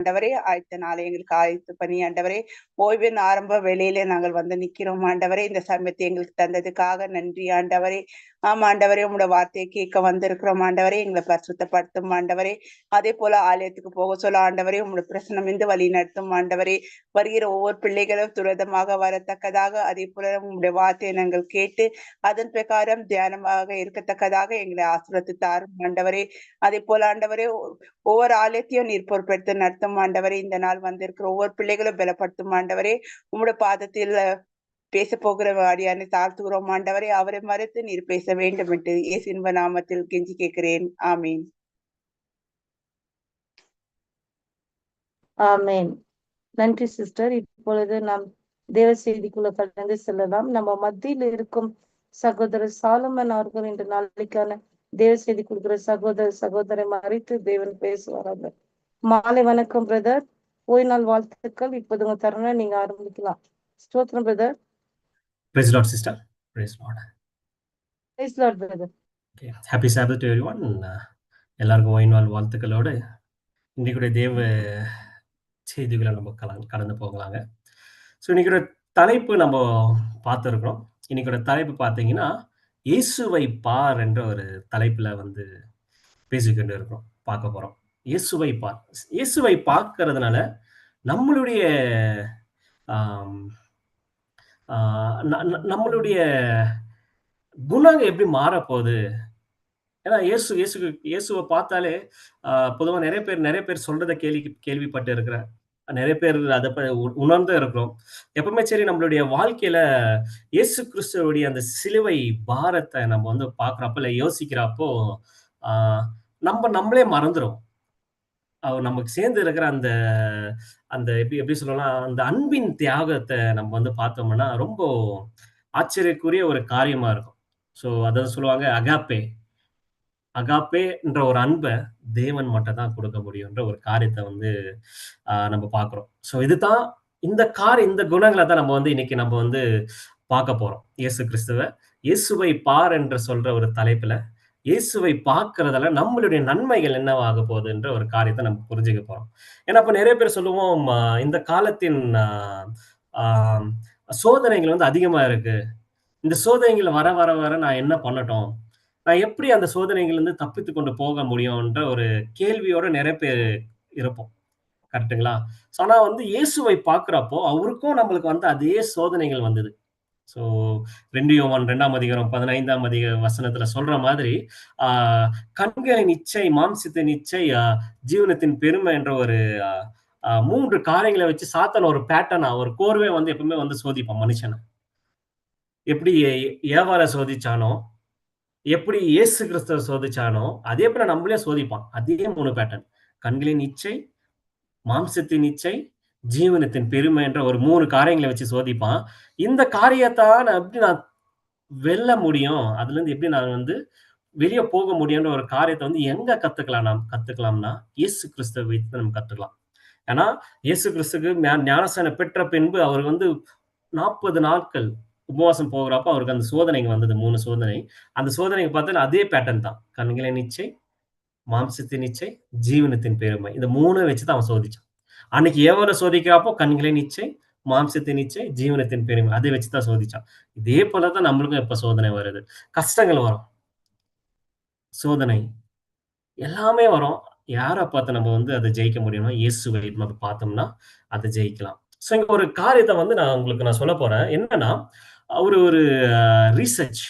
ஆண்டவரே ஆயத்த நாளை எங்களுக்கு ஆயத்து பண்ணி ஆண்டவரே ஓய்வின் ஆரம்ப வேலையிலே நாங்கள் வந்து நிக்கிறோம். ஆண்டவரே இந்த சமயத்தை எங்களுக்கு தந்ததுக்காக நன்றி. ஆண்டவரே ஆமா ஆண்டவரே உங்களோட வார்த்தையை கேட்க வந்திருக்கிறோம். ஆண்டவரே எங்களை பரிசுத்தப்படுத்தும். ஆண்டவரே அதே போல ஆலயத்துக்கு போக சொல்ல ஆண்டவரே உங்களோட பிரசனம் இருந்து வழி நடத்தும். ஆண்டவரே வருகிற ஒவ்வொரு பிள்ளைகளும் துரிதமாக வரத்தக்கதாக அதே போல உங்களுடைய வார்த்தையை நாங்கள் கேட்டு அதன் பிரகாரம் தியானமாக இருக்கத்தக்கதாக எங்களை ஆசிரத்து தாரும். ஆண்டவரே அதே போல ஆண்டவரே ஒவ்வொரு ஆலயத்தையும் நீர் பொறுப்பெடுத்து நடத்தும். ஆண்டவரே இந்த நாள் வந்திருக்கிற ஒவ்வொரு பிள்ளைகளும் பலப்படுத்தும். ஆண்டவரே உங்களோட பாதத்தில் பேச போகிற வாடியானை தாழ்த்துகிறோம். ஆண்டவரை அவரை மறுத்து நீர் பேச வேண்டும் என்று இயேசின்ப நாமத்தில் கெஞ்சி கேட்கிறேன். ஆமீன். ஆமேன். நன்றி சிஸ்டர். இப்பொழுது நாம் தேவ செய்திக்குள்ள கடந்து செல்லலாம். நம்ம மத்தியில் இருக்கும் சகோதரர் சாலமன் அவர்கள் இன்று நாளைக்கான தேவ செய்தி கொடுக்கிற சகோதர சகோதரை மறைத்து தேவன் பேசுவாராங்க மாலை வணக்கம் பிரதர். ஓய் நாள் வாழ்த்துக்கள். இப்போது உங்க தருணம் நீங்க ஆரம்பிக்கலாம். ஸ்தோத்திரம் brother. Praise Lord, sister. Praise Lord. Praise lord brother Okay. Happy Sabbath to everyone. Uh, எல்லாருக்கும் ஓய்வு நாள் வாழ்த்துக்களோடு இன்றைக்குடைய தேவ செய்திகளை நம்ம கல கடந்து போகலாங்க ஸோ இன்னைக்கு தலைப்பு நம்ம பார்த்துருக்குறோம் இன்னைக்கோட தலைப்பு பார்த்தீங்கன்னா இயேசுவை பார் என்ற ஒரு தலைப்பில் வந்து பேசிக்கொண்டு இருக்கிறோம் பார்க்க போகிறோம் இயேசுவை பார் இயேசுவை பார்க்கறதுனால நம்மளுடைய நம்மளுடைய குணங்க எப்படி மாறப்போகுது? ஏன்னா இயேசு இயேசு இயேசுவை பார்த்தாலே பொதுவாக நிறைய பேர் நிறைய பேர் சொல்றத கேள்வி கேள்விப்பட்டு இருக்கிறேன். நிறைய பேர் அதை ப- உ- உணர்ந்து இருக்கிறோம். எப்பவுமே சரி நம்மளுடைய வாழ்க்கையில இயேசு கிறிஸ்துவோடைய அந்த சிலுவை பாரத்தை நம்ம வந்து பார்க்குறப்ப இல்லை யோசிக்கிறப்போ நம்ம நம்மளே மறந்துடும் அவர் நமக்கு சேர்ந்து இருக்கிற அந்த அந்த எப்படி எப்படி சொல்லலாம் அந்த அன்பின் தியாகத்தை நம்ம வந்து பார்த்தோம்னா ரொம்ப ஆச்சரியக்குரிய ஒரு காரியமா இருக்கும். ஸோ அதாவது சொல்லுவாங்க அகாப்பே. அகாப்பேன்ற ஒரு அன்பை தேவன் மட்டும் தான் கொடுக்க முடியுன்ற ஒரு காரியத்தை வந்து நம்ம பார்க்குறோம். ஸோ இதுதான் இந்த கார் இந்த குணங்களை தான் நம்ம வந்து இன்னைக்கு நம்ம வந்து பார்க்க போறோம். இயேசு கிறிஸ்துவ இயேசுவை பார் என்று சொல்ற ஒரு தலைப்புல இயேசுவை பார்க்கறதால நம்மளுடைய நன்மைகள் என்னவாக போகுதுன்ற ஒரு காரியத்தை நம்ம புரிஞ்சுக்க போறோம். ஏன்னா இப்ப நிறைய பேர் சொல்லுவோம் இந்த காலத்தின் சோதனைகள் வந்து அதிகமா இருக்கு. இந்த சோதனைகள் வர வர வர நான் என்ன பண்ணட்டும்? நான் எப்படி அந்த சோதனைகள் இருந்து தப்பித்து கொண்டு போக முடியும்ன்ற ஒரு கேள்வியோட நிறைய பேர் இருப்போம். கரெக்ட்டுங்களா? ஸோ ஆனால் வந்து இயேசுவை பார்க்குறப்போ அவருக்கும் நம்மளுக்கு வந்து அதே சோதனைகள் வந்தது. ஸோ ரெண்டு யோவான் ரெண்டாம் அதிகாரம் பதினைந்தாம் அதிக வசனத்துல சொல்ற மாதிரி ஆஹ் கண்களின் இச்சை மாம்சத்தின் இச்சை ஜீவனத்தின் பெருமை என்ற ஒரு மூன்று காரியங்களை வச்சு சாத்தன ஒரு பேட்டர்னா ஒரு கோர்வே வந்து எப்பவுமே வந்து சோதிப்பான் மனுஷனை. எப்படி ஏ- சோதிச்சானோ எப்படி இயேசு கிறிஸ்தவ சோதிச்சானோ அதே போல நம்மளே சோதிப்பான். அதே மூணு பேட்டர்ன் கண்களின் இச்சை மாம்சத்தின் இச்சை ஜீவனத்தின் பெருமை என்ற ஒரு மூணு காரியங்களை வச்சு சோதிப்பான். இந்த காரியத்தான் நான் எப்படி நான் வெல்ல முடியும்? அதுல இருந்து எப்படி நான் வந்து வெளியே போக முடியும்ன்ற ஒரு காரியத்தை வந்து எங்க கத்துக்கலாம் நாம்? கத்துக்கலாம்னா இயேசு கிறிஸ்துவை வைத்து நம்ம கத்துக்கலாம். ஏன்னா இயேசு கிறிஸ்துக்கு ஞானசனை பெற்ற பின்பு அவர் வந்து நாற்பது நாட்கள் உபவாசம் போகிறப்ப அவருக்கு அந்த சோதனைங்க வந்தது மூணு சோதனை. அந்த சோதனைக்கு பார்த்தா அதே பேட்டர்ன் தான். கண்களின் நிச்சை மாம்சத்தின் நிச்சை ஜீவனத்தின் பெருமை. இந்த மூணு வச்சு தான் அவன் சோதிச்சான். அன்னைக்கு எவ்வளவு சோதிக்கிறப்போ கண்களின் நிச்சை மாம்சத்தின் நிச்சை ஜீவனத்தின் பெருமை. அதை வச்சுதான் சோதிச்சான். இதே போலதான் நம்மளுக்கும் இப்ப சோதனை வருது. கஷ்டங்கள் வரும். சோதனை. எல்லாமே வரும். யாரை பார்த்து நம்ம வந்து அதை ஜெயிக்க முடியும்னா இயேசுவை நம்ம பார்த்தோம்னா அதை ஜெயிக்கலாம். ஸோ இங்க ஒரு காரியத்தை வந்து நான் உங்களுக்கு நான் சொல்ல போறேன். என்னன்னா ஒரு ஒரு ரீசர்ச்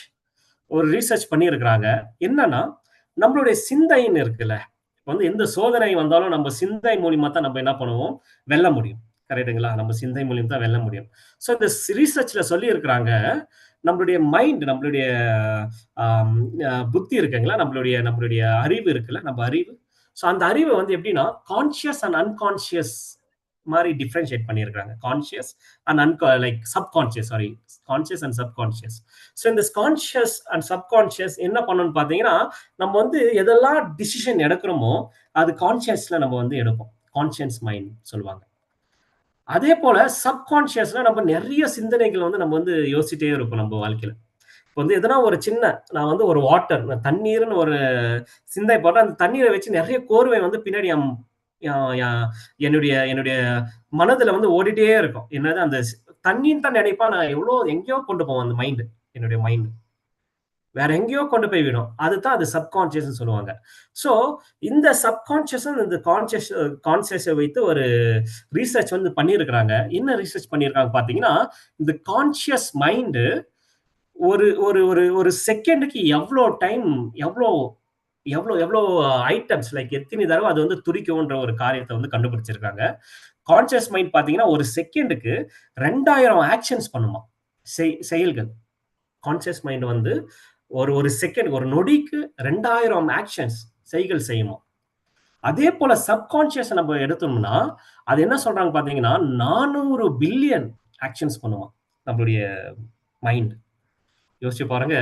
ஒரு ரீசர்ச் பண்ணியிருக்கிறாங்க. என்னன்னா நம்மளுடைய சிந்தைன்னு இருக்குல்ல வந்து எந்த சோதனை வந்தாலும் நம்ம சிந்தை மூலியமா தான் நம்ம என்ன பண்ணுவோம்? வெல்ல முடியும். கரெக்டுங்களா நம்ம சிந்தை மூலியம் தான் வெல்ல முடியும். ஸோ இந்த ரிசர்ச்ல சொல்லி இருக்கிறாங்க நம்மளுடைய மைண்ட் நம்மளுடைய புத்தி இருக்குங்களா? நம்மளுடைய நம்மளுடைய அறிவு இருக்குல்ல? நம்ம அறிவு. ஸோ அந்த அறிவை வந்து எப்படின்னா கான்ஷியஸ் அண்ட் அன்கான்ஷியஸ் மாதிரி டிஃப்ரென்ஷியேட் பண்ணியிருக்காங்க conscious and அன்கா like subconscious sorry conscious and subconscious so இந்த கான்ஷியஸ் அண்ட் சப்கான்ஷியஸ் என்ன பண்ணணும்னு பார்த்தீங்கன்னா நம்ம வந்து எதெல்லாம் டிசிஷன் எடுக்கிறோமோ அது கான்ஷியஸ்ல நம்ம வந்து எடுப்போம். கான்ஷியஸ் மைண்ட் சொல்லுவாங்க. அதே போல சப்கான்ஷியஸ்ல நம்ம நிறைய சிந்தனைகள் வந்து நம்ம வந்து யோசிச்சிட்டே இருப்போம் நம்ம வாழ்க்கையில. இப்போ வந்து எதனா ஒரு சின்ன நான் வந்து ஒரு வாட்டர் தண்ணீர்னு ஒரு சிந்தை போட்டால் அந்த தண்ணீரை வச்சு நிறைய கோர்வை வந்து பின்னாடி என்னுடைய என்னுடைய மனதுல வந்து ஓடிட்டே இருக்கும். என்னது அந்த தண்ணின்னு தான் நினைப்பா நான் எவ்வளோ எங்கேயோ கொண்டு போவோம் அந்த மைண்டு என்னுடைய மைண்டு வேற எங்கேயோ கொண்டு போய் விடும். அதுதான் அது சப்கான்சியஸ் சொல்லுவாங்க. ஸோ இந்த சப்கான்சியஸ் இந்த கான்சியஸ் கான்சியஸை வைத்து ஒரு ரீசர்ச் வந்து பண்ணியிருக்கிறாங்க. என்ன ரீசர்ச் பண்ணியிருக்காங்க பார்த்தீங்கன்னா இந்த கான்சியஸ் மைண்டு ஒரு ஒரு ஒரு ஒரு செகண்டுக்கு எவ்வளோ டைம் எவ்வளோ எவ்வளோ எவ்வளோ ஐட்டம்ஸ் லைக் எத்தனை தடவை அது வந்து துடிக்கும்ன்ற ஒரு காரியத்தை வந்து கண்டுபிடிச்சிருக்காங்க. கான்சியஸ் மைண்ட் பார்த்தீங்கன்னா ஒரு செகண்டுக்கு ரெண்டாயிரம் ஆக்ஷன்ஸ் பண்ணுமா? செய் செயல்கள். கான்சியஸ் மைண்ட் வந்து ஒரு ஒரு செகண்ட் ஒரு நொடிக்கு ரெண்டாயிரம் ஆக்ஷன்ஸ் செய்கள் செய்யுமா? அதே போல சப்கான்சியஸ் நம்ம எடுத்தோம்னா அது என்ன சொல்றாங்க பாத்தீங்கன்னா நானூறு பில்லியன் ஆக்ஷன்ஸ் பண்ணுவான் நம்மளுடைய மைண்ட் யோசிச்சு பாருங்க.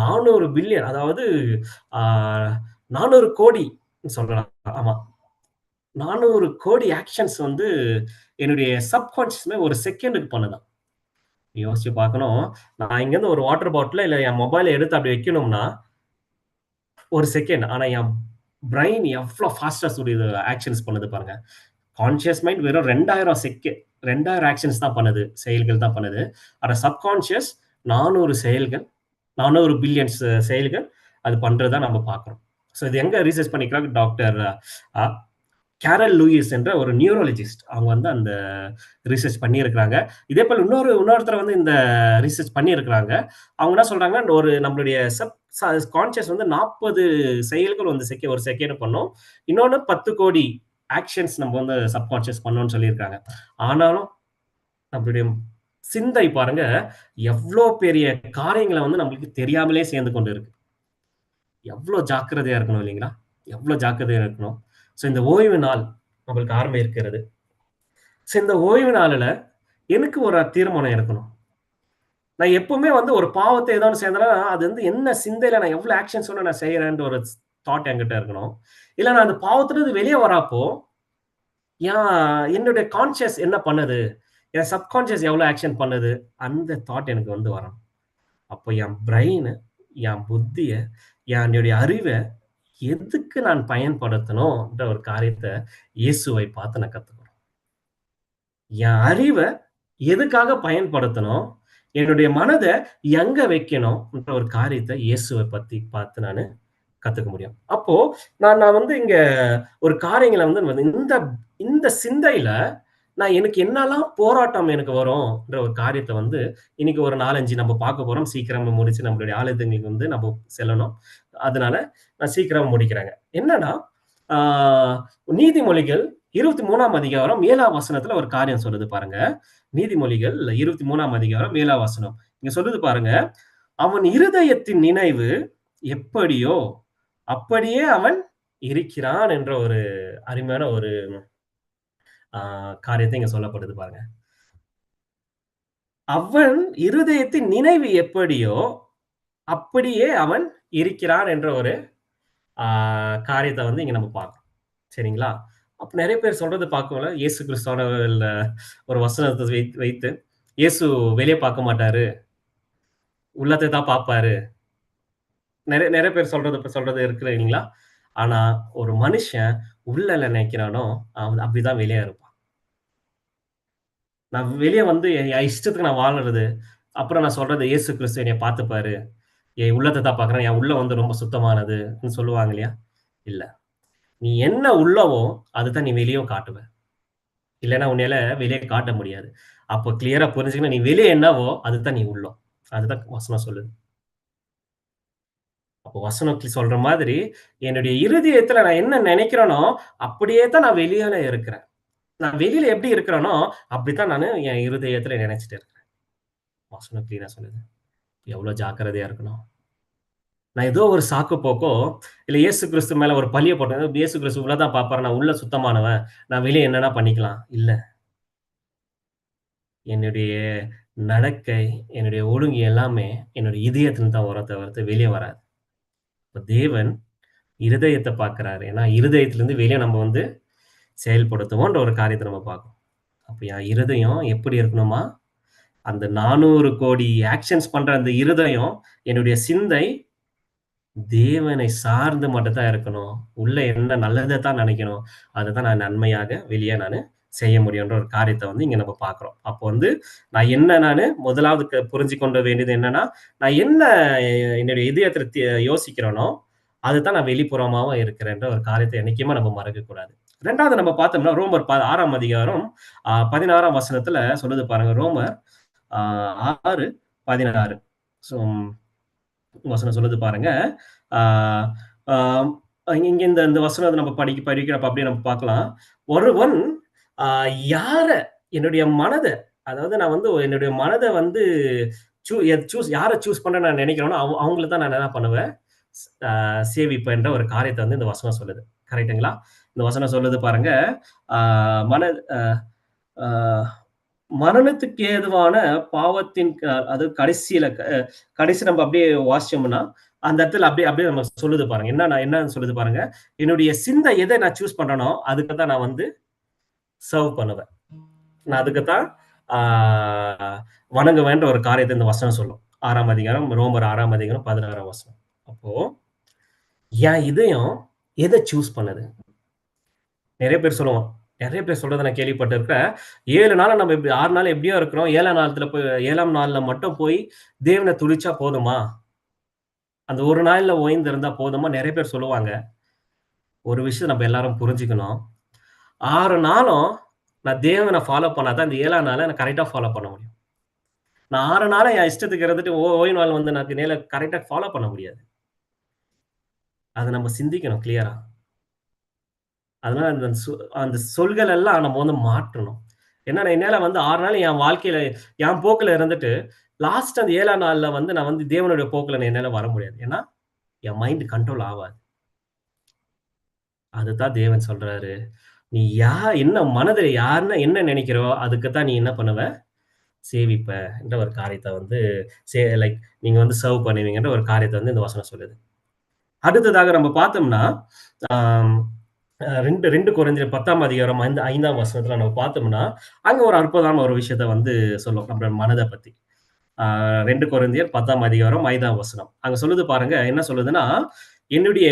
நானூறு பில்லியன் அதாவது நானூறு கோடி சொல்லலாம். ஆமா. நானூறு கோடி ஆக்ஷன்ஸ் வந்து என்னுடைய சப்கான்சியஸ்மே ஒரு செகண்டுக்கு பண்ணுதான். யோசிச்சு பார்க்கணும். நான் இங்கேருந்து ஒரு வாட்டர் பாட்டில் இல்லை என் மொபைலை எடுத்து அப்படி வைக்கணும்னா ஒரு செகண்ட் ஆனால் என் பிரெயின் எவ்வளோ ஃபாஸ்டாக இது ஆக்ஷன்ஸ் பண்ணுது பாருங்க. கான்சியஸ் மைண்ட் வெறும் ரெண்டாயிரம் செகண்ட் ரெண்டாயிரம் ஆக்ஷன்ஸ் தான் பண்ணுது செயல்கள் தான் பண்ணுது. ஆனால் சப்கான்ஷியஸ் நானூறு செயல்கள் நானூறு பில்லியன்ஸ் செயல்கள் அது பண்ணுறதா நம்ம பார்க்குறோம். ஸோ இது எங்கே ரீசர்ச் பண்ணிக்கிறாங்க? டாக்டர் கேரல் லூயிஸ் என்ற ஒரு நியூரோலஜிஸ்ட் அவங்க வந்து அந்த ரிசர்ச் பண்ணியிருக்கிறாங்க. இதே போல் இன்னொரு இன்னொருத்தர் வந்து இந்த ரிசர்ச் பண்ணியிருக்கிறாங்க. அவங்க என்ன சொல்றாங்கன்னா ஒரு நம்மளுடைய சப் கான்சியஸ் வந்து நாற்பது செயல்கள் வந்து செகண்ட் ஒரு செகண்ட் பண்ணோம். இன்னொன்று பத்து கோடி ஆக்ஷன்ஸ் நம்ம வந்து சப்கான்ஷியஸ் பண்ணோம்னு சொல்லியிருக்காங்க. ஆனாலும் நம்மளுடைய சிந்தை பாருங்க எவ்வளோ பெரிய காரியங்களை வந்து நம்மளுக்கு தெரியாமலே சேர்ந்து கொண்டு இருக்கு எவ்வளோ ஜாக்கிரதையா இருக்கணும் இல்லைங்களா? எவ்வளோ ஜாக்கிரதையா இருக்கணும்? ஸோ இந்த ஓய்வு நாள் நம்மளுக்கு ஆரம்பம் இருக்கிறது. ஸோ இந்த ஓய்வு நாளில் எனக்கு ஒரு தீர்மானம் இருக்கணும். நான் எப்பவுமே வந்து ஒரு பாவத்தை ஏதோ சேர்ந்தனா அது வந்து என்ன சிந்தையில நான் எவ்வளவு ஆக்ஷன்ஸ் ஒன்று நான் செய்யறேன்ற ஒரு தாட் என்கிட்ட இருக்கணும். இல்லை நான் அந்த பாவத்துலேருந்து வெளியே வராப்போ ஏன் என்னுடைய கான்சியஸ் என்ன பண்ணுது? என் சப்கான்ஷியஸ் எவ்வளோ ஆக்ஷன் பண்ணுது? அந்த தாட் எனக்கு வந்து வரணும் அப்போ என் பிரெயின் என் புத்தியை என்னுடைய அறிவை எதுக்கு நான் பயன்படுத்தணும்ன்ற ஒரு காரியத்தை இயேசுவை பார்த்து நான் கத்துக்கணும். என் அறிவை எதுக்காக பயன்படுத்தணும்? என்னுடைய மனதை எங்க வைக்கணும்ன்ற ஒரு காரியத்தை இயேசுவை பத்தி பார்த்து நான் கத்துக்க முடியும். அப்போ நான் நான் வந்து இங்க ஒரு காரியங்களை வந்து இந்த இந்த சிந்தையில நான் எனக்கு என்னெல்லாம் போராட்டம் எனக்கு வரும்ன்ற ஒரு காரியத்தை வந்து இன்னைக்கு ஒரு நாலஞ்சு நம்ம பார்க்க போறோம். சீக்கிரம் முடிச்சு நம்மளுடைய ஆலயத்துங்களுக்கு வந்து நம்ம செல்லணும். அதனால நான் சீக்கிரம் முடிக்கிறாங்க. என்னன்னா நீதிமொழிகள் இருபத்தி மூணாம் அதிகாரம் ஏழாம் வசனத்துல ஒரு காரியம் சொல்லுது பாருங்க. நீதிமொழிகள் இருபத்தி மூணாம் அதிகாரம் ஏழாம் வசனம். இங்க சொல்லுது பாருங்க. அவன் இருதயத்தின் நினைவு எப்படியோ அப்படியே அவன் இருக்கிறான் என்ற ஒரு அருமையான ஒரு காரியத்தை இங்க சொல்லப்படுது பாருங்க. அவன் இருதயத்தின் நினைவு எப்படியோ அப்படியே அவன் இருக்கிறான் என்ற ஒரு ஆஹ் காரியத்தை வந்து இங்க நம்ம பார்க்கணும். சரிங்களா? அப்ப நிறைய பேர் சொல்றது பார்க்கல இயேசு கிறிஸ்தவன ஒரு வசனத்தை வைத்து வைத்து இயேசு வெளியே பார்க்க மாட்டாரு. உள்ளத்தை தான் பார்ப்பாரு. நிறைய நிறைய பேர் சொல்றது சொல்றது இருக்கு இல்லைங்களா? ஆனா ஒரு மனுஷன் உள்ள நினைக்கிறானோ அவன் அப்படிதான் வெளியே இருப்பான். நான் வெளியே வந்து என் இஷ்டத்துக்கு நான் வாழ்றது அப்புறம் நான் சொல்றது இயேசு கிறிஸ்து என்னை பார்த்துப்பாரு. என் உள்ளத்தை தான் பார்க்குறேன் என் உள்ள வந்து ரொம்ப சுத்தமானதுன்னு சொல்லுவாங்க இல்லையா? இல்லை. நீ என்ன உள்ளவோ அதுதான் நீ வெளியே காட்டுவ. இல்லைன்னா உன்னால வெளியே காட்ட முடியாது. அப்போ கிளியரா புரிஞ்சுக்கணும் நீ வெளியே என்னவோ அதுதான் நீ உள்ளோம். அதுதான் வசனம் சொல்லுது. அப்போ வசனத்தில் சொல்ற மாதிரி என்னுடைய இருதயத்துல நான் என்ன நினைக்கிறேனோ அப்படியே தான் நான் வெளியால இருக்கிறேன். நான் வெளியில எப்படி இருக்கிறேனோ அப்படித்தான் நான் என் இருதயத்துல நினைச்சிட்டு இருக்கிறேன். வசனம் கிளீனா சொல்லுது? எவ்வளவு ஜாக்கிரதையா இருக்கணும். நான் ஏதோ ஒரு சாக்கு போக்கோ இல்ல இயேசு கிறிஸ்து மேல ஒரு பழிய போட்டேன் இயேசு கிறிஸ்து உள்ளதான் பாப்பாரு நான் உள்ள சுத்தமானவன் நான் வெளியே என்னன்னா பண்ணிக்கலாம். இல்ல. என்னுடைய நடக்கை என்னுடைய ஒழுங்கு எல்லாமே என்னுடைய இதயத்துல தான் வர தவிர்த்து வெளியே வராது. தேவன் இருதயத்தை பார்க்குறாரு ஏன்னா இருதயத்திலேருந்து வெளியே நம்ம வந்து செயல்படுத்துவோன்ற ஒரு காரியத்தை நம்ம பார்க்கணும் அப்போ என் இருதயம் எப்படி இருக்கணுமா அந்த நானூறு கோடி ஆக்ஷன்ஸ் பண்ணுற அந்த இருதயம் என்னுடைய சிந்தை தேவனை சார்ந்து மட்டும் தான் இருக்கணும். உள்ள என்ன நல்லதை தான் நினைக்கணும். அதை தான் நான் நன்மையாக வெளியே நான் செய்ய முடியுன்ற ஒரு காரியத்தை வந்து இங்க நம்ம பார்க்குறோம் அப்போ வந்து நான் என்ன நான் முதலாவது புரிஞ்சு கொண்டு வேண்டியது என்னன்னா, நான் என்ன என்னுடைய இதயத்துல யோசிக்கிறேனோ, அதுதான் நான் வெளிப்புறமாவும் இருக்கிறேன்ற ஒரு காரியத்தை என்னைக்குமே நம்ம மறக்கக்கூடாது. ரெண்டாவது நம்ம பார்த்தோம்னா, ரோமர் ஆறாம் அதிகாரம் பதினாறாம் 16ஆம் வசனத்துல சொல்லுது பாருங்க. ரோமர் ஆறு 6, 16. ஸோ வசனம் சொல்லுது பாருங்க. ஆ இங்க இந்த இந்த வசனத்த நம்ம படிக்க படிக்கிறப்ப அப்படியே நம்ம பார்க்கலாம். ஒருவன் யார என்னுடைய மனதை அதாவது நான் வந்து என்னுடைய மனதை வந்து சூ சூஸ் யாரை சூஸ் பண்ண நான் நினைக்கிறேனோ, அவ அவங்கள தான் நான் என்ன பண்ணுவேன், சேவிப்பேன்ற ஒரு காரியத்தை வந்து இந்த வசனம் சொல்லுது. கரெக்ட்டுங்களா? இந்த வசனம் சொல்லுது பாருங்க. மன மரணத்துக்கு ஏதுவான பாவத்தின் அது கடைசியில கடைசி நம்ம அப்படியே வாசிச்சோம்னா, அந்த இடத்துல அப்படியே அப்படியே நம்ம சொல்லுது பாருங்க. என்ன நான் என்னன்னு சொல்லுது பாருங்க. என்னுடைய சிந்தை எதை நான் சூஸ் பண்ணனோ அதுக்கு தான் நான் வந்து சர்வ் பண்ணுவேன். நான் அதுக்கு தான் வணங்க வேண்ட ஒரு காரியத்தை இந்த வசனம் சொல்லும். ஆறாம் அதிகாரம், ரோமர் ஆறாம் அதிகாரம் 16ஆம் வசனம். அப்போ என் இதயம் எதை சூஸ் பண்ணுது? நிறைய பேர் சொல்லுவோம். நிறைய பேர் சொல்றதை நான் கேள்விப்பட்டிருக்கிறேன். 7 நாளா நம்ம எப்படி ஆறு நாள் எப்படியோ இருக்கிறோம். ஏழாம் நாளத்துல போய் ஏழாம் நாள்ல மட்டும் போய் தேவனை துளிச்சா போதுமா? அந்த ஒரு நாள்ல ஓய்ந்து இருந்தா போதுமா? நிறைய பேர் சொல்லுவாங்க. ஒரு விஷயம் நம்ம எல்லாரும் புரிஞ்சுக்கணும். ஆறு நாளும் நான் தேவனை ஃபாலோ பண்ணால் தான் இந்த 7ஆம் நாள நான் கரெக்டாக ஃபாலோ பண்ண முடியும். நான் ஆறு நாளும் என் இஷ்டத்துக்கு இருந்துட்டு ஓ ஓய்வு நாள் வந்து எனக்கு நேரில் கரெக்டாக ஃபாலோ பண்ண முடியாது. அதை நம்ம சிந்திக்கணும் கிளியரா. அதனால அந்த சொ அந்த சொல்கள் எல்லாம் நம்ம வந்து மாற்றணும். ஏன்னா என்னால் வந்து ஆறு நாள் என் வாழ்க்கையில என் போக்கில் இருந்துட்டு, லாஸ்ட் அந்த ஏழாம் நாளில் வந்து நான் வந்து தேவனுடைய போக்கில் நான் என்னால் வர முடியாது. ஏன்னா, என் மைண்ட் கண்ட்ரோல் ஆகாது அதுதான் தேவன் சொல்றாரு. நீ யா என்ன மனதில் யாருன்னா என்ன நினைக்கிறோ, அதுக்கு தான் நீ என்ன பண்ணுவ? சேவிப்ப என்ற ஒரு காரியத்தை வந்து சே லைக் நீங்க வந்து சர்வ் பண்ணுவீங்கன்ற ஒரு காரியத்தை வந்து இந்த வசனம் சொல்லுது. அடுத்ததாக நம்ம பார்த்தோம்னா, ரெண்டு ரெண்டு 2 2 கொரிந்தியர் 10ஆம் அதிகாரம் ஐந்து ஐந்தாம் வசனத்துல நம்ம பார்த்தோம்னா, அங்க ஒரு அற்புதமான ஒரு விஷயத்த வந்து சொல்லும். நம்ம மனதை பத்தி. ஆ 2 கொரிந்தியர் 10ஆம் அதிகாரம் ஐந்தாம் வசனம். அங்க சொல்லுது பாருங்க. என்ன சொல்லுதுன்னா, என்னுடைய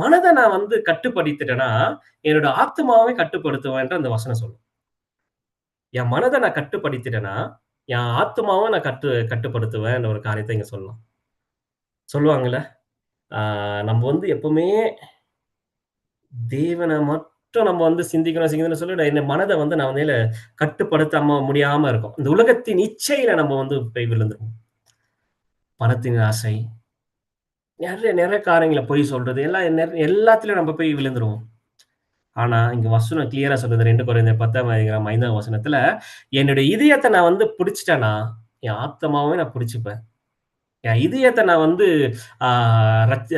மனதை நான் வந்து கட்டுப்படுத்திட்டேன்னா, என்னோட ஆத்துமாவை கட்டுப்படுத்துவேன்ற அந்த வசனம் சொல்லும். என் மனதை நான் கட்டுப்படுத்திட்டேன்னா, என் ஆத்மாவை நான் கட்டு கட்டுப்படுத்துவேன் ஒரு காரியத்தை இங்க சொல்லலாம். சொல்லுவாங்கல்ல, நம்ம வந்து எப்பவுமே தேவனை மட்டும் நம்ம வந்து சிந்திக்கணும் சிந்திக்கணும்னு சொல்லி இந்த மனதை வந்து நான் வந்து கட்டுப்படுத்தாம முடியாம இருக்கும். இந்த உலகத்தின் இச்சையில நம்ம வந்து போய் விழுந்துருவோம். பணத்தின் ஆசை. நிறைய நிறைய காரங்களை பொய் சொல்றது எல்லாம் எல்லாத்துலயும் நம்ம போய் விழுந்துருவோம். ஆனா, இங்க வசனம் கிளியரா சொல்றது ரெண்டு குறைந்த பத்தாம் அதிகாரம் ஐந்தாம் வசனத்துல, என்னுடைய இதயத்தை நான் வந்து பிடிச்சிட்டேன்னா என் ஆத்தமாவே நான் பிடிச்சிப்பேன் என் இதயத்தை நான் வந்து ரத்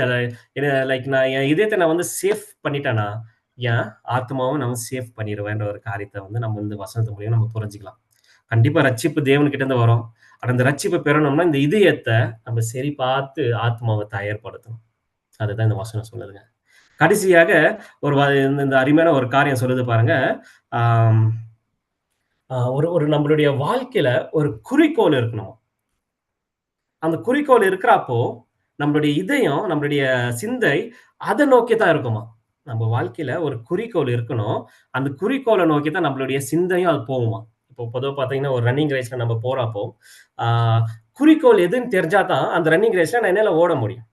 லைக் நான் என் இதயத்தை நான் வந்து சேஃப் பண்ணிட்டேன்னா, என் ஆத்மாவும் நம்ம சேஃப் பண்ணிடுவேன்ற ஒரு காரியத்தை வந்து நம்ம இந்த வசனத்து மூலியமா நம்ம புரிஞ்சுக்கலாம். கண்டிப்பா ரட்சிப்பு தேவன்கிட்ட இருந்து வரும். அந்த ரட்சிப்பை பெறணும்னா, இந்த இதயத்தை நம்ம சரி பார்த்து ஆத்மாவை தயார்படுத்தணும். அதுதான் இந்த வசனம் சொல்லுதுங்க. கடைசியாக ஒரு இந்த அருமையான ஒரு காரியம் சொல்லுது பாருங்க. ஒரு ஒரு நம்மளுடைய வாழ்க்கையில ஒரு குறிக்கோள் இருக்கணும். அந்த குறிக்கோள் இருக்கிறப்போ, நம்மளுடைய இதயம், நம்மளுடைய சிந்தை அதை நோக்கி தான் இருக்குமா. நம்ம வாழ்க்கையில ஒரு குறிக்கோள் இருக்கணும். அந்த குறிக்கோளை நோக்கி தான் நம்மளுடைய சிந்தையும் அது போகுமா. இப்போ பொதுவாக பார்த்தீங்கன்னா, ஒரு ரன்னிங் ரேஸில் நம்ம போகிறப்போ குறிக்கோள் எதுன்னு தெரிஞ்சா தான் அந்த ரன்னிங் ரேஸில் நான் என்னால் ஓட முடியும்.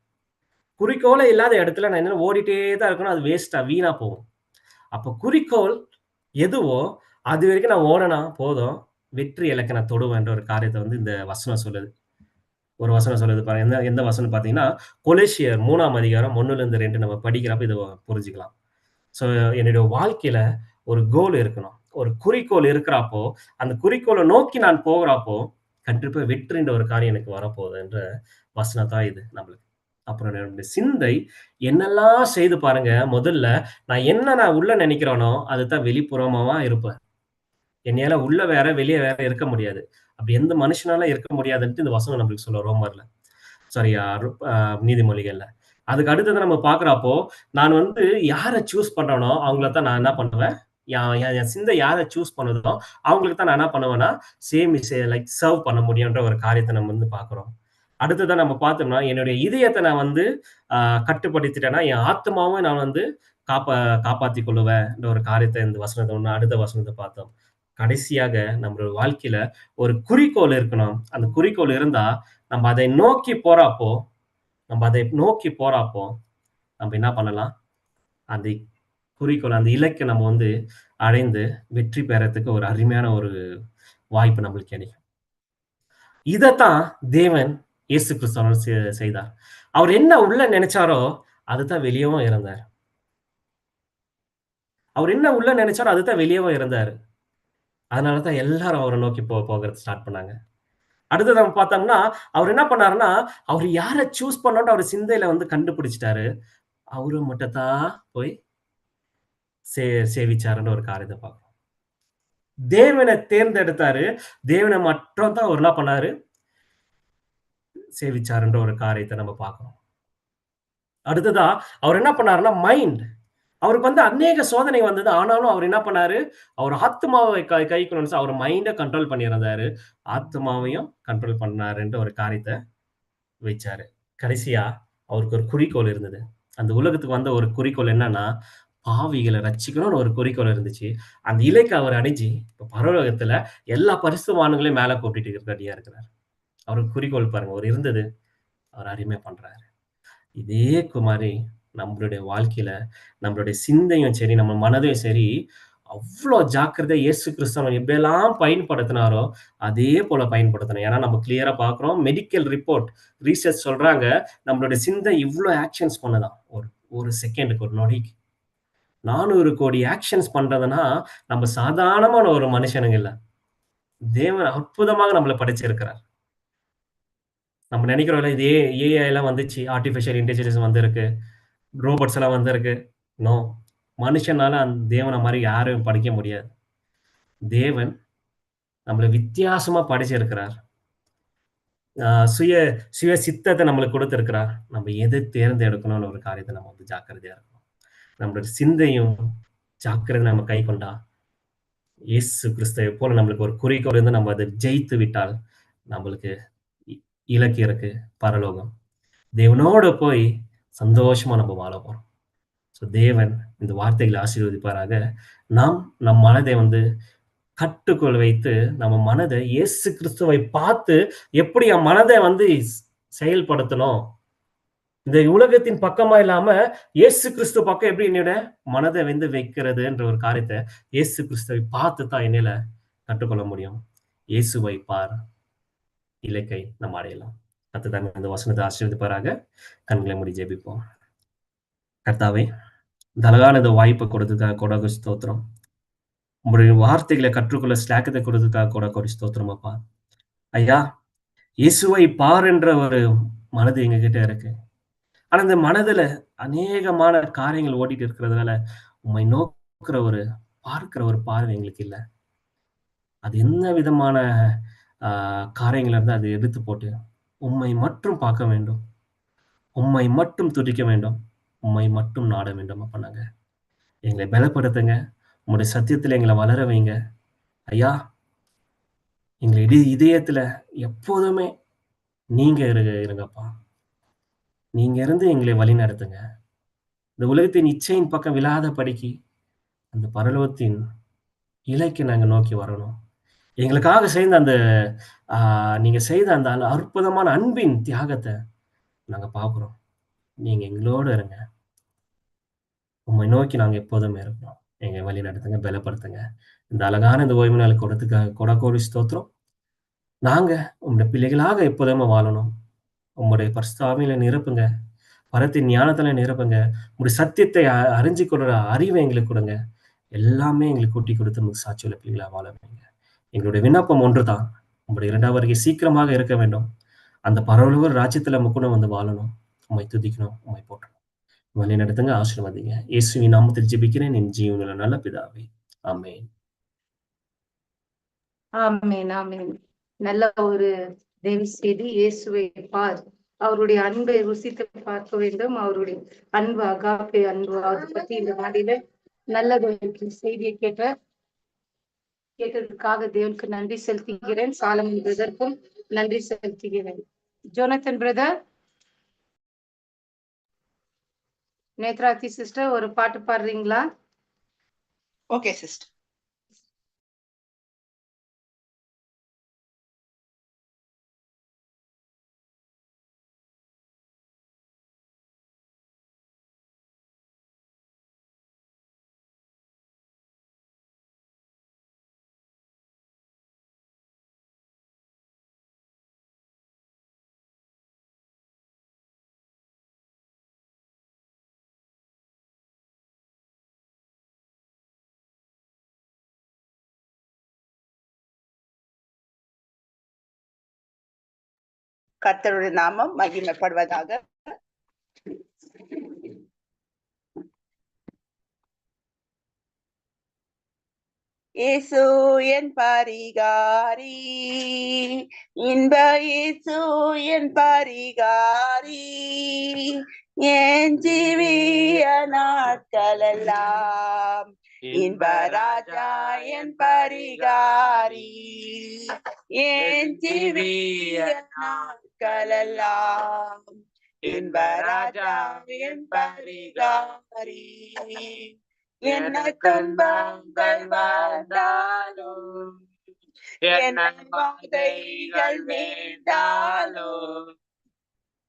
குறிக்கோளே இல்லாத இடத்துல நான் என்னால் ஓடிட்டே தான் இருக்கணும். அது வேஸ்ட்டாக வீணாக போகும். அப்போ குறிக்கோள் எதுவோ, அது வரைக்கும் நான் ஓடனா போதும். வெற்றி இலக்க நான் தொடுவேன்ற ஒரு காரியத்தை வந்து இந்த வசனம் சொல்லுது. ஒரு வசனம் சொல்லுது பாருங்க. எந்த எந்த வசனம் பார்த்தீங்கன்னா, கொலேஷியர் மூணாம் அதிகாரம் 1லிருந்து 2 நம்ம படிக்கிறப்ப இதை புரிஞ்சுக்கலாம். ஸோ என்னுடைய வாழ்க்கையில் ஒரு கோல் இருக்கணும். ஒரு குறிக்கோள் இருக்கிறப்போ, அந்த குறிக்கோளை நோக்கி நான் போகிறப்போ, கண்டிப்பா வெற்றின்ற ஒரு காரியம் எனக்கு வரப்போகுதுன்ற வசனம் தான் இது நம்மளுக்கு. அப்புறம் என்னுடைய சிந்தை என்னெல்லாம் செய்து பாருங்க, முதல்ல நான் என்ன நான் உள்ள நினைக்கிறேனோ, அதுதான் வெளிப்புறமாவா இருப்பேன். என்னையால உள்ள வேற, வெளிய வேற இருக்க முடியாது. அப்படி எந்த மனுஷனால இருக்க முடியாதுன்ட்டு இந்த வசனம் நம்மளுக்கு சொல்ல ரோமர்ல. சாரி நீதிமொழிகள்ல. அதுக்கு அடுத்தது நம்ம பாக்குறப்போ நான் வந்து யாரை சூஸ் பண்றேனோ, அவங்கள தான் நான் என்ன பண்ணுவேன், என் சிந்தை யாரை சூஸ் பண்ணுதோ, அவங்களுக்கு தான் நான் என்ன பண்ணுவேன்னா, சேம் இஸ் லைக் சர்வ் பண்ண முடியுன்ற ஒரு காரியத்தை நம்ம வந்து பார்க்குறோம். அடுத்ததான் நம்ம பார்த்தோம்னா என்னுடைய இதயத்தை நான் வந்து கட்டுப்படுத்திட்டேன்னா என் ஆத்மாவும் நான் வந்து காப்பா காப்பாத்தி கொள்ளுவேன் ஒரு காரியத்தை இந்த வசனத்தை ஒன்று அடுத்த வசனத்தை பார்த்தோம். கடைசியாக நம்மளோட வாழ்க்கையில ஒரு குறிக்கோள் இருக்கணும். அந்த குறிக்கோள் இருந்தா நம்ம அதை நோக்கி போறாப்போ நம்ம அதை நோக்கி போறாப்போ நம்ம என்ன பண்ணலாம்? அந்த குறிக்கோள் அந்த இலக்கை நம்ம வந்து அடைந்து வெற்றி பெறத்துக்கு ஒரு அருமையான ஒரு வாய்ப்பு நம்மளுக்கு கிடைக்கும். இதைத்தான் தேவன் இயேசு கிறிஸ்தவன் செய்தார். அவர் என்ன உள்ள நினைச்சாரோ அதுதான் வெளியவும் இருந்தார் அவர் என்ன உள்ள நினைச்சாரோ அதுதான் வெளியவும் அதனால அதனாலதான் எல்லாரும் அவரை நோக்கி போ போகிறது ஸ்டார்ட் பண்ணாங்க. அடுத்தது நம்ம பார்த்தோம்னா அவர் என்ன பண்ணாருன்னா அவர் யாரை சூஸ் பண்ணோன்னு அவர் சிந்தையில வந்து கண்டுபிடிச்சிட்டாரு. அவரு மட்டும் தான் போய் சே சேவிச்சாருன்னு ஒரு காரியத்தை பார்க்கணும். தேவனை தேர்ந்தெடுத்தாரு. தேவனை மட்டும் தான் அவர் என்ன பண்ணாரு. சேவிச்சாருன்ற ஒரு காரியத்தை நம்ம பார்க்கணும். அடுத்ததா அவர் என்ன பண்ணாருன்னா மைண்ட் அவருக்கு வந்து அநேக சோதனை வந்தது. ஆனாலும் அவர் என்ன பண்ணாரு? அவர் ஆத்மாவை கை கைக்கணும்னு அவர் மைண்டை கண்ட்ரோல் பண்ணியிருந்தாரு. ஆத்மாவையும் கண்ட்ரோல் பண்ணாருன்ற ஒரு காரியத்தை வச்சாரு. கடைசியா அவருக்கு ஒரு குறிக்கோள் இருந்தது. அந்த உலகத்துக்கு வந்த ஒரு குறிக்கோள் என்னன்னா பாவிகளை ரச்சிக்கணும்னு ஒரு குறிக்கோள் இருந்துச்சு. அந்த இலைக்கு அவர் அடைஞ்சு இப்போ பரலோகத்துல எல்லா பரிசுமானங்களையும் மேலே கூட்டிட்டு ரெடியா இருக்கிறார். அவருக்கு குறிக்கோள் பாருங்க அவர் இருந்தது அவர் அருமை பண்றாரு. இதே குமாரி நம்மளுடைய வாழ்க்கையில நம்மளுடைய சிந்தையும் சரி நம்ம மனதையும் சரி அவ்வளோ ஜாக்கிரதை இயேசு கிறிஸ்தவன் எப்படியெல்லாம் பயன்படுத்தினாரோ அதே போல பயன்படுத்தணும். ஏன்னா நம்ம கிளியரா பாக்குறோம் மெடிக்கல் ரிப்போர்ட் ரீசர்ச் சொல்றாங்க நம்மளுடைய சிந்தை இவ்வளோ ஆக்ஷன்ஸ் பண்ணதான். ஒரு ஒரு செகண்டுக்கு ஒரு நொடிக்கு. நானூறு கோடி ஆக்ஷன்ஸ் பண்றதுன்னா நம்ம சாதாரணமான ஒரு மனுஷனுங்க இல்லை. தேவன் அற்புதமாக நம்மளை படைச்சிருக்கிறார். நம்ம நினைக்கிறோம்ல இது ஏ ஏஐ எல்லாம் வந்துச்சு ஆர்டிஃபிஷியல் இன்டெலிஜென்ஸ் வந்திருக்கு ரோபோட்ஸ் எல்லாம் வந்திருக்கு. நோ மனுஷனால அந்த தேவனை மாதிரி யாரும் படிக்க முடியாது. தேவன் நம்மளை வித்தியாசமா படிச்சிருக்கிறார். சுய சுய சித்தத்தை நம்மளுக்கு கொடுத்துருக்கிறார். நம்ம எது தேர்ந்தெடுக்கணும்னு ஒரு காரியத்தை நம்ம வந்து ஜாக்கிரதையா இருக்கணும். நம்மளோட சிந்தையும் ஜாக்கிரதை நம்ம கை கொண்டா இயேசு கிறிஸ்துவை போல நம்மளுக்கு ஒரு குறிக்கோள் இருந்து நம்ம அதை ஜெயித்து விட்டால் நம்மளுக்கு இலக்கு இருக்கு பரலோகம். தேவனோட போய் சந்தோஷமா நம்ம வாழ போறோம். ஸோ தேவன் இந்த வார்த்தைகளை ஆசீர்வதிப்பாராக. நாம் நம் மனதை வந்து கட்டுக்குள் வைத்து நம்ம மனதை இயேசு கிறிஸ்துவை பார்த்து எப்படி என் மனதை வந்து செயல்படுத்தணும்? இந்த உலகத்தின் பக்கமா இல்லாம இயேசு கிறிஸ்து பக்கம் எப்படி என்னோட மனதை வந்து வைக்கிறதுன்ற ஒரு காரியத்தை இயேசு கிறிஸ்துவை பார்த்து தான் என்னையில கற்றுக்கொள்ள முடியும். இயேசுவை பார். இலக்கை நம்ம அடையலாம். கத்துதான் இந்த வசனத்தை ஆசீர்வதிப்பாராக. கண்களை முடி ஜெபிப்போம். கர்த்தாவே இந்த அழகான இந்த வாய்ப்பை கொடுத்ததுக்காக கூட ஸ்தோத்திரம். உங்களுடைய வார்த்தைகளை கற்றுக்கொள்ள ஸ்லாக்கத்தை கொடுத்ததுக்காக கூட கொடி ஸ்தோத்திரம் அப்பா. ஐயா இயேசுவை பார் என்ற ஒரு மனது எங்ககிட்ட இருக்கு. ஆனா இந்த மனதுல அநேகமான காரியங்கள் ஓடிட்டு இருக்கிறதுனால உண்மை நோக்குற ஒரு பார்க்கிற ஒரு பார்வை எங்களுக்கு இல்லை. அது என்ன விதமான ஆஹ் காரியங்கள் இருந்து அதை எடுத்து போட்டு உண்மை மட்டும் பார்க்க வேண்டும். உண்மை மட்டும் துடிக்க வேண்டும். உண்மை மட்டும் நாட வேண்டும் அப்பனாங்க எங்களை பலப்படுத்துங்க. உங்களுடைய சத்தியத்துல எங்களை வளர வைங்க. ஐயா எங்களை இடி இதயத்துல எப்போதுமே நீங்க இருங்க இருங்கப்பா. நீங்க இருந்து எங்களை வழி நடத்துங்க இந்த உலகத்தின் இச்சையின் பக்கம் விழாத படிக்கு அந்த பரலோகத்தின் இலைக்கு நாங்கள் நோக்கி வரணும். எங்களுக்காக செய்த அந்த நீங்க செய்த அந்த அற்புதமான அன்பின் தியாகத்தை நாங்கள் பார்க்குறோம். நீங்க எங்களோட இருங்க. உண்மை நோக்கி நாங்கள் எப்போதுமே இருக்கணும் எங்க வழி நடத்துங்க பலப்படுத்துங்க. இந்த அழகான இந்த ஓய்வு நாள் கொடுத்துக்க கொடக்கோடி ஸ்தோத்திரம். நாங்க உங்களுடைய பிள்ளைகளாக எப்போதுமே வாழணும். உங்களுடைய பரிசுத்தாவில நிரப்புங்க. பரத்தின் ஞானத்துல நிரப்புங்க. உங்களுடைய சத்தியத்தை அறிஞ்சு கொள்ற அறிவை எங்களுக்கு கொடுங்க. எல்லாமே எங்களுக்கு கூட்டி கொடுத்து நமக்கு சாட்சி உழைப்பீங்களா வாழ வைங்க. எங்களுடைய விண்ணப்பம் ஒன்றுதான். உங்களுடைய இரண்டாவது வருகை சீக்கிரமாக இருக்க வேண்டும். அந்த பரவலவர் ராஜ்யத்துல நம்ம கூட வந்து வாழணும். உண்மை துதிக்கணும். உண்மை போட்டணும் வழி நடத்துங்க ஆசீர்வாதிங்க. இயேசுவின் நாமத்தில் ஜெபிக்கிறேன். என் ஜீவனில் நல்ல பிதாவே. ஆமேன். ஆமேன் ஆமேன். நல்ல ஒரு தயவு செய்து இயேசுவை பார். அவருடைய அன்பை ருசித்து பார்க்க வேண்டும். அவருடைய அன்பு அகாப்பை அன்பு. அதை பத்தி இந்த நாடில நல்லது செய்தியை கேட்ட கேட்டதற்காக தேவனுக்கு நன்றி செலுத்துகிறேன். சாலமன் பிரதருக்கும் நன்றி செலுத்துகிறேன். ஜோனத்தன் பிரதர் நேத்ராத்தி சிஸ்டர் ஒரு பாட்டு பாடுறீங்களா? Okay sister. கர்த்தருடைய நாமம் மகிமைப்படுவதாக. இயேசு என் பரிகாரி. இன்ப இயேசு என் பரிகாரி. என் ஜீவிய நாட்களெல்லாம் இன்ப ராஜா என் பரிகாரி. என் ஜீவிய நாட்களெல்லாம் இன்ப ராஜா என் பரிகாரி. என்ன துன்பங்கள் வந்தாலும் என்ன வாதைகள் வேண்டாலும்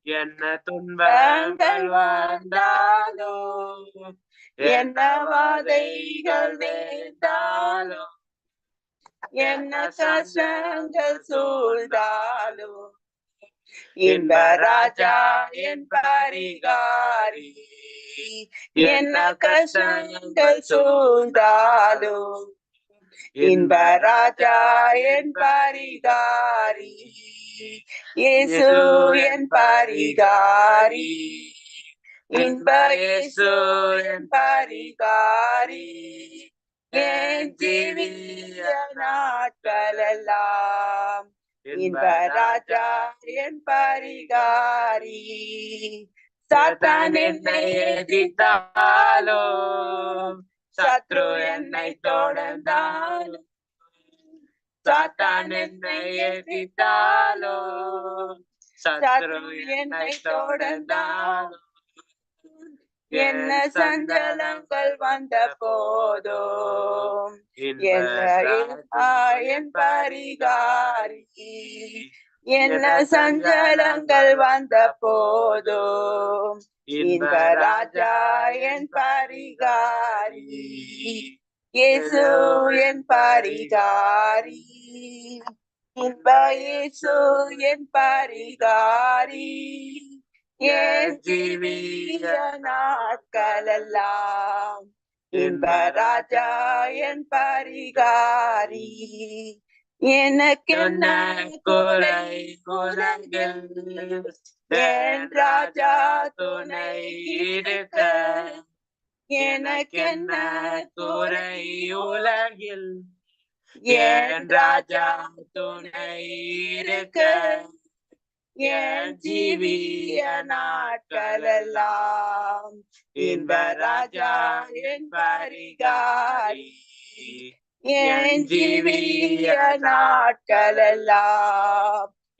என்ன துன்பங்கள் வந்தாலும் என்ன வாதைகள் வேண்டாலும் என்ன கஷ்டங்கள் சூழ்ந்தாலும் இன்ப ராஜா என் பரிகாரி. என்ன கஷ்டங்கள் சூழ்ந்தாலும் இன்ப ராஜா என் பரிகாரி இயேசு என் பரிகாரி இன்ப இயேசு என் பரிகாரி என் ஜீவிய நாட்களெல்லாம் இன்ப ராஜா என் பரிகாரி சாத்தான் என்னை எதிர்த்தாலும் சத்ரு என்னை தொடர்ந்தாலும் சாத்தான் என்னை எதிர்த்தாலும் சத்ரு என்னை தொடர்ந்தாலும் என்ன சஞ்சலங்கள் வந்த போதும் என் பரிகாரி என்ன சஞ்சலங்கள் வந்த போதும் இன்ப ராஜா என் பரிகாரி. இயேசு என் பரிகாரி. இன்ப இயேசு என் பரிகாரி. என் ஜீவிய நாட்களெல்லாம் இன்ப ராஜா என் பரிகாரி. எனக்கென்ன குறைகள் என் ராஜா துணை இருக்க. எனக்கென்ன குறை உலகில். என் ராஜா துணை இருக்க. என் ஜீவிய நாட்களெல்லாம் இன்ப ராஜா என் பரிகாரி. என் ஜீவிய நாட்களெல்லாம்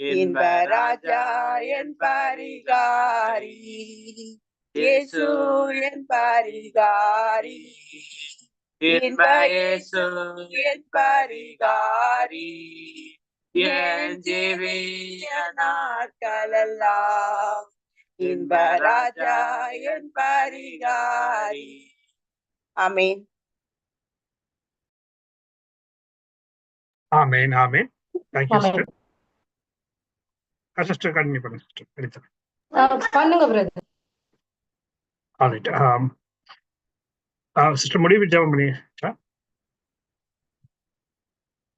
இன்ப ராஜா என் பரிகாரி இயேசு என் பரிகாரி இன்ப இயேசு என் பரிகாரி என் ஜீவிய நாட்களெல்லாம் இன்ப amen Amen, amen. Thank you, Amen. sister. Uh, sister, continue பண்ணுங்க sister. Editha. பண்ணுங்க brother All right. Um, uh, sister, முடிவு ஜெபம் பண்ணியாச்சா?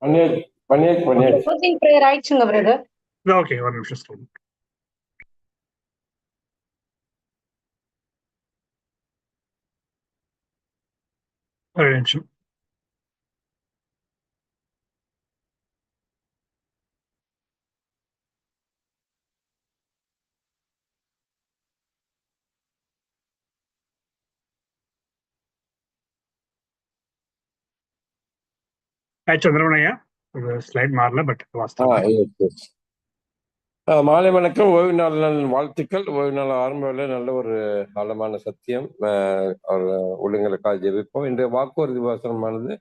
பண்ணியாச்சு பண்ணியாச்சு பண்ணியாச்சு க்ளோசிங் ப்ரேயர் ஆயிடுச்சுங்க பிரதர் Okay, ஒரு நிமிஷம் sister. ஒரு நிமிஷம் சந்திரமணையா ஸ்லைட் மாறல பட் மாலை வணக்கம். ஓய்வு நாள் வாழ்த்துக்கள். ஓய்வு நாள் ஆரம்ப நல்ல ஒரு ஆழமான சத்தியம். ஆஹ் ஜெபிப்போம். இன்றைய வாக்குறுதி வாசனமானது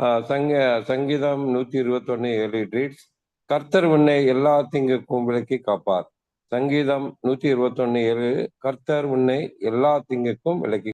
ஆஹ் சங்க சங்கீதம் நூத்தி இருபத்தி ஒன்னு ஏழு ட்ரீட்ஸ் கர்த்தர் உன்னை எல்லா திங்குக்கும் விலக்கி காப்பார். சங்கீதம் நூத்தி இருபத்தொன்னு ஏழு. கர்த்தர் உன்னை எல்லா திங்குக்கும் விலக்கி